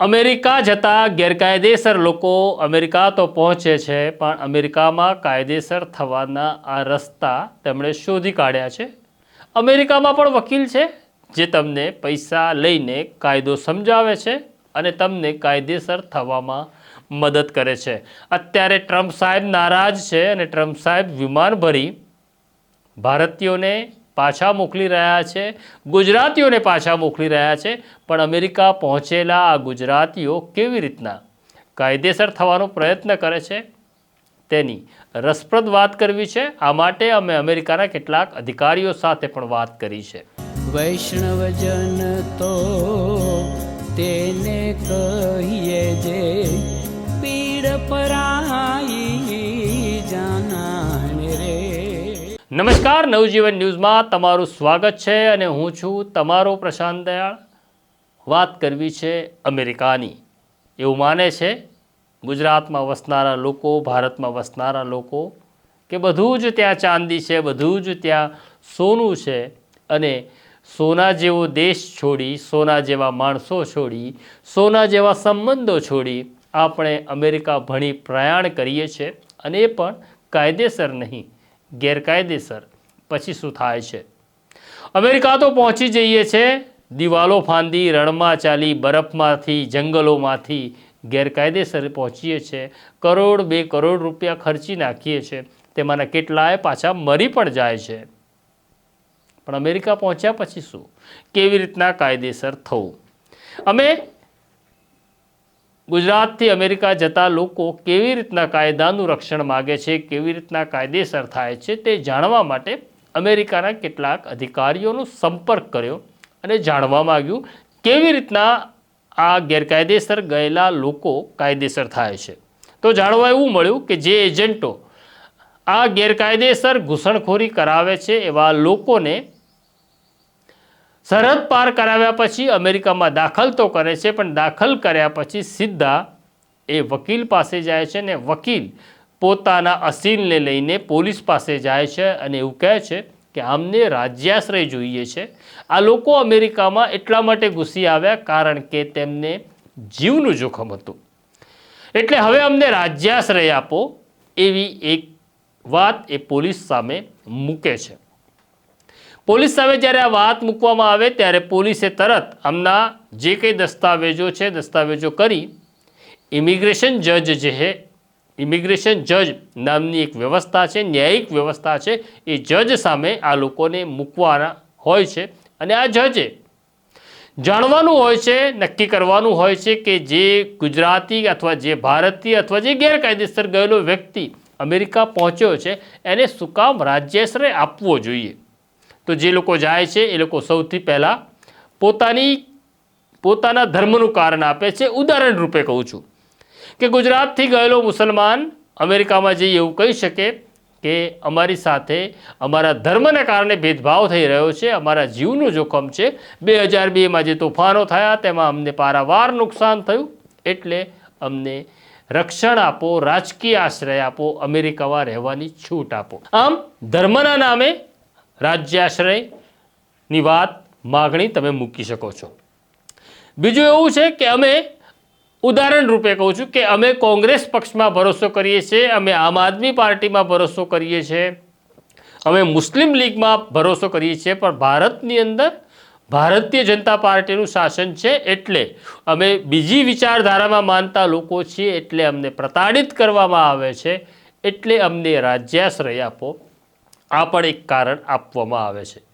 America જતા ગેરકાયદેસર લોકો અમેરિકા તો પહોંચે છે, પણ અમેરિકામાં કાયદેસર થવાના આ રસ્તા તેમણે શોધી કાઢ્યા છે. અમેરિકામાં પણ વકીલ છે, જે તમને પૈસા લઈને કાયદો સમજાવે છે અને તમને કાયદેસર થવામાં મદદ કરે છે. અત્યારે ટ્રમ્પ સાહેબ નારાજ છે અને ટ્રમ્પ સાહેબ વિમાન ભરી ભારતીયોને પાછા મોકલી રહ્યા છે. ગુજરાતીઓને પાછા મોકલી રહ્યા છે. પણ અમેરિકા પહોંચેલા આ ગુજરાતીઓ કેવી રીતના કાયદેસર થવાનો પ્રયત્ન કરે છે? તેની રસપ્રદ વાત કરવી છે. આ માટે અમે અમેરિકાના કેટલાક અધિકારીઓ સાથે પણ વાત કરી છે. વૈષ્ણવજન તો તેને કહીએ જે પીડ પરાઈ નમસ્કાર, નવજીવન ન્યૂઝમાં તમારું સ્વાગત છે અને હું છું તમારો પ્રશાંત દયાળ. વાત કરવી છે અમેરિકાની. એવું માને છે, ગુજરાતમાં વસનારા લોકો, ભારતમાં વસનારા લોકો, કે બધું જ ત્યાં ચાંદી છે, બધું જ ત્યાં સોનું છે અને સોના જેવો દેશ છોડી, સોના જેવા માણસો છોડી, સોના જેવા સંબંધો છોડી આપણે અમેરિકા ભણી પ્રયાણ કરીએ છીએ અને એ પણ કાયદેસર નહીં. ગેરકાયદેસર. પછી શું થાય છે? અમેરિકા તો પહોંચી જઈએ છે. દિવાલો ફાંદી રણમાં ચાલી બરફમાંથી, જંગલોમાંથી ગેરકાયદેસર પહોંચીએ છીએ કરોડ, બે કરોડ રૂપિયા ખર્ચી નાખીએ છીએ તેમાંના કેટલાય પાછા મરી પણ જાય છે. પણ અમેરિકા પહોંચ્યા પછી શું? કેવી રીતના કાયદેસર થવું? અમે ગુજરાતથી અમેરિકા જતા લોકો કેવી રીતના કાયદાનું રક્ષણ માગે છે, કેવી રીતના કાયદેસર થાય છે તે જાણવા માટે અમેરિકાના કેટલાક અધિકારીઓનો સંપર્ક કર્યો અને જાણવા માગ્યું કેવી રીતના આ ગેરકાયદેસર ગયેલા લોકો કાયદેસર થાય છે. તો જાણવા એવું મળ્યું કે જે એજન્ટો આ ગેરકાયદેસર ઘૂસણખોરી કરાવે છે એવા લોકોને સરહદ પાર કરાવ્યા પછી અમેરિકામાં દાખલ તો કરે છે, પણ દાખલ કર્યા પછી સીધા એ વકીલ પાસે જાય છે ને વકીલ પોતાના અસીલને લઈને પોલીસ પાસે જાય છે અને એવું કહે છે કે આમને રાજ્યાશ્રય જોઈએ છે. આ લોકો અમેરિકામાં એટલા માટે ઘૂસી આવ્યા કારણ કે તેમને જીવનું જોખમ હતું. એટલે હવે અમને રાજ્યાશ્રય આપો એવી એક વાત એ પોલીસ સામે મૂકે છે. પોલીસ સામે જ્યારે આ વાત મૂકવામાં આવે ત્યારે પોલીસે તરત આમના જે કંઈ દસ્તાવેજો છે, દસ્તાવેજો કરી ઇમિગ્રેશન જજ જે છે ઇમિગ્રેશન જજ નામની એક વ્યવસ્થા છે, ન્યાયિક વ્યવસ્થા છે, એ જજ સામે આ લોકોને મૂકવાના હોય છે. અને આ જજે જાણવાનું હોય છે, નક્કી કરવાનું હોય છે કે જે ગુજરાતી અથવા જે ભારતીય અથવા જે ગેરકાયદેસર ગયેલો વ્યક્તિ અમેરિકા પહોંચ્યો છે, એને શું કામ રાજ્યાશ્રય આપવો જોઈએ? તો જે લોકો જાય છે, એ લોકો સૌથી પહેલાં પોતાની, પોતાના ધર્મનું કારણ આપે છે. ઉદાહરણ રૂપે કહું છું કે ગુજરાતથી ગયેલો મુસલમાન અમેરિકામાં જઈ એવું કહી શકે કે અમારી સાથે અમારા ધર્મને કારણે ભેદભાવ થઈ રહ્યો છે, અમારા જીવનું જોખમ છે. બે હજાર બેમાં જે તોફાનો થયા, તેમાં અમને પારાવાર નુકસાન થયું. એટલે અમને રક્ષણ આપો, રાજકીય આશ્રય આપો, અમેરિકામાં રહેવાની છૂટ આપો. આમ ધર્મના નામે રાજ્યાશ્રયની વાત, માગણી તમે મૂકી શકો છો. બીજું એવું છે કે અમે ઉદાહરણ રૂપે કહું છું કે અમે કોંગ્રેસ પક્ષમાં ભરોસો કરીએ છીએ, અમે આમ આદમી પાર્ટીમાં ભરોસો કરીએ છીએ, અમે મુસ્લિમ લીગમાં ભરોસો કરીએ છીએ, પણ ભારતની અંદર ભારતીય જનતા પાર્ટીનું શાસન છે એટલે અમે બીજી વિચારધારામાં માનતા લોકો છીએ એટલે અમને પ્રતાડિત કરવામાં આવે છે, એટલે અમને રાજ્યાશ્રય આપો. આ પણ એક કારણ આપવામાં આવે છે.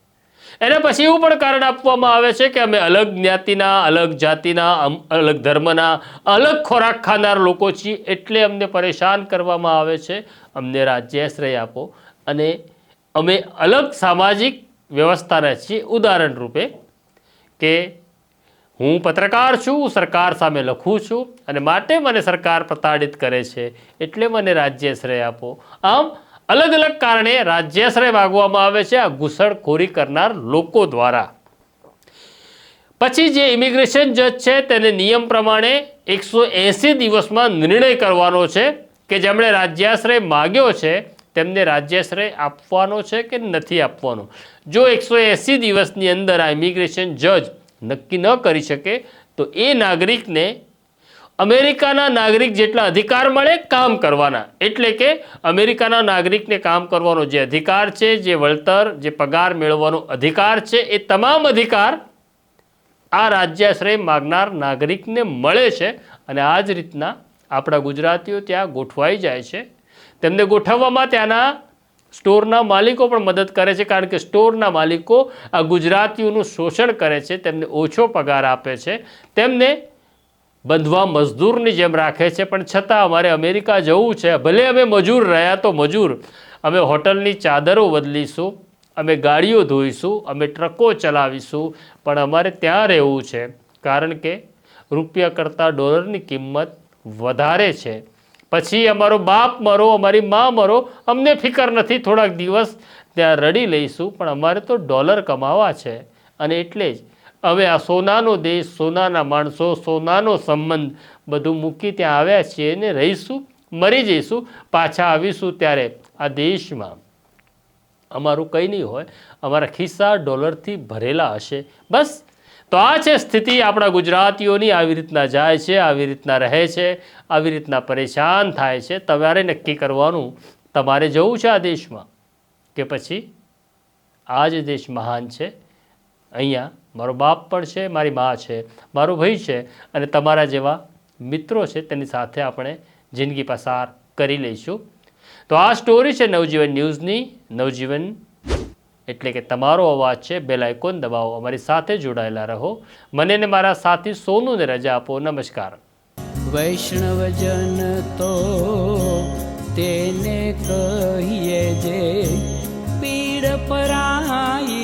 એના પછી એવું પણ કારણ આપવામાં આવે છે કે અમે અલગ જ્ઞાતિના, અલગ જાતિના અલગ ધર્મના, અલગ ખોરાક ખાનાર લોકો છીએ એટલે અમને પરેશાન કરવામાં આવે છે. અમને રાજ્યાશ્રય આપો. અને અમે અલગ સામાજિક વ્યવસ્થાના છીએ. ઉદાહરણ રૂપે કે હું પત્રકાર છું, સરકાર સામે લખું છું અને માટે મને સરકાર પ્રતાડિત કરે છે. એટલે મને રાજ્યાશ્રય આપો. આમ અલગ અલગ કારણે રાજ્યાશ્રય માગવામાં આવે છે આ ઘૂસણખોરી કરનાર લોકો દ્વારા. પછી જે ઇમિગ્રેશન જજ છે તેને નિયમ પ્રમાણે એકસો એંસી દિવસમાં નિર્ણય કરવાનો છે કે જેમણે રાજ્યાશ્રય માગ્યો છે તેમને રાજ્યાશ્રય આપવાનો છે કે નથી આપવાનો. જો એકસો એંસી દિવસની અંદર આ ઇમિગ્રેશન જજ નક્કી ન કરી શકે તો એ નાગરિકને અમેરિકાના નાગરિક જેટલા અધિકાર મળે કામ કરવાના. એટલે કે અમેરિકાના નાગરિકને કામ કરવાનો જે અધિકાર છે, જે વળતર, જે પગાર મેળવવાનો અધિકાર છે, એ તમામ અધિકાર આ રાજ્યાશ્રય માગનાર નાગરિકને મળે છે અને આ જ રીતના આપણા ગુજરાતીઓ ત્યાં ગોઠવાઈ જાય છે. તેમને ગોઠવવામાં ત્યાંના સ્ટોરના માલિકો પણ મદદ કરે છે, કારણ કે સ્ટોરના માલિકો આ ગુજરાતીઓનું શોષણ કરે છે, તેમને ઓછો પગાર આપે છે. તેમને બંધવા મજદૂરની જેમ રાખે છે, પણ છતાં અમારે અમેરિકા જવું છે. ભલે અમે મજૂર રહ્યા તો મજૂર. અમે હોટલની ચાદરો બદલીશું, અમે ગાડીઓ ધોઈશું, અમે ટ્રકો ચલાવીશું, પણ અમારે ત્યાં રહેવું છે. કારણ કે રૂપિયા કરતાં ડોલરની કિંમત વધારે છે. પછી અમારો બાપ મરો, અમારી મા મરો, અમને ફિકર નથી. થોડાક દિવસ ત્યાં રડી લઈશું, પણ અમારે તો ડોલર કમાવા છે. અને એટલે જ હવે આ સોનાનો દેશ, સોનાના માણસો, સોનાનો સંબંધ બધું મૂકી ત્યાં આવ્યા છીએ ને રહીશું, મરી જઈશું, પાછા આવીશું ત્યારે આ દેશમાં. અમારું કંઈ નહીં હોય, અમારા ખિસ્સા ડોલરથી ભરેલા હશે, બસ. તો આ છે સ્થિતિ આપણા ગુજરાતીઓની, આવી રીતના જાય છે, આવી રીતના રહે છે, આવી રીતના પરેશાન થાય છે. તમારે નક્કી કરવાનું, તમારે જવું છે આ દેશમાં કે પછી આ જ દેશ મહાન છે? અહીંયા મારો બાપ પણ છે, મારી મા છે, મારો ભાઈ છે અને તમારા જેવા મિત્રો છે તેની સાથે આપણે જિંદગી પસાર કરી લઈશું. તો આ સ્ટોરી છે નવજીવન ન્યૂઝની. નવજીવન એટલે કે તમારો અવાજ છે, બેલ આઇકોન દબાવો, અમારી સાથે જોડાયેલા રહો. મને ને મારા સાથી સોનુને રજા આપો. નમસ્કાર. વૈષ્ણવજન તો તેને કહીએ જે પીડ પરાય